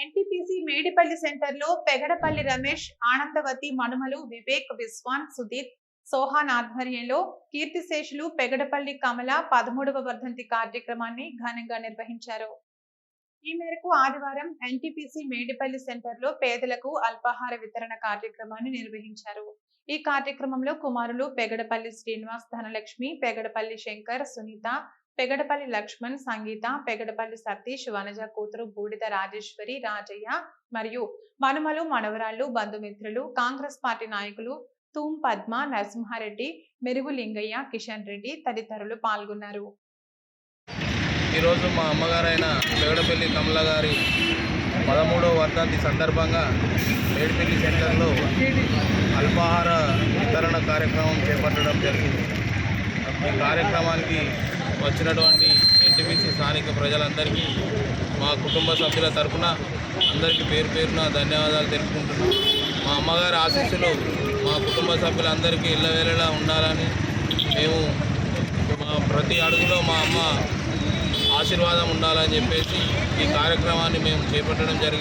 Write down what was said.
NTPC Medipalli సెంటర్లో పెగడపల్లి రమేష్ ఆనందవతి మనుమలు వివేక్ విశ్వాన్ సుధీర్ సోహాన్ ఆధ్వర్యంలో కీర్తిశేషులు పెగడపల్లి కమల పదమూడవ వర్ధంతి కార్యక్రమాన్ని ఘనంగా నిర్వహించారు. ఈ మేరకు ఆదివారం ఎన్టీపీసీ మేడిపల్లి సెంటర్లో పేదలకు అల్పాహార వితరణ కార్యక్రమాన్ని నిర్వహించారు. ఈ కార్యక్రమంలో కుమారులు పెగడపల్లి శ్రీనివాస్ ధనలక్ష్మి పెగడపల్లి శంకర్ సునీత పెగడపల్లి లక్ష్మణ్ సంగీత పెగడపల్లి సతీష్ వనజ కూతురు బూడిద రాజేశ్వరి రాజయ్య మరియు మనుమలు మనవరాళ్ళు బంధుమిత్రులు కాంగ్రెస్ పార్టీ నాయకులు తూం పద్మ నరసింహారెడ్డి మెరుగు లింగయ్య కిషన్ రెడ్డి తదితరులు పాల్గొన్నారు. ఈరోజు మా అమ్మగారైన పెగడపల్లి కమల గారి పదమూడవ వర్ధంతి సందర్భంగా మేడిపల్లి సెంటర్లో అల్పాహార వితరణ కార్యక్రమం చేపట్టడం జరిగింది. ఈ కార్యక్రమానికి వచ్చినటువంటి ఎన్టీపీసీ స్థానిక ప్రజలందరికీ మా కుటుంబ సభ్యుల తరపున అందరికీ పేరు పేరున ధన్యవాదాలు తెలుపుకుంటున్నాం. మా అమ్మగారి ఆశీస్సులు మా కుటుంబ సభ్యులందరికీ ఇళ్ళవేళలా ఉండాలని మేము మా ప్రతి అడుగులో మా అమ్మ ఆశీర్వాదం ఉండాలని చెప్పేసి ఈ కార్యక్రమాన్ని మేము చేపట్టడం జరిగింది.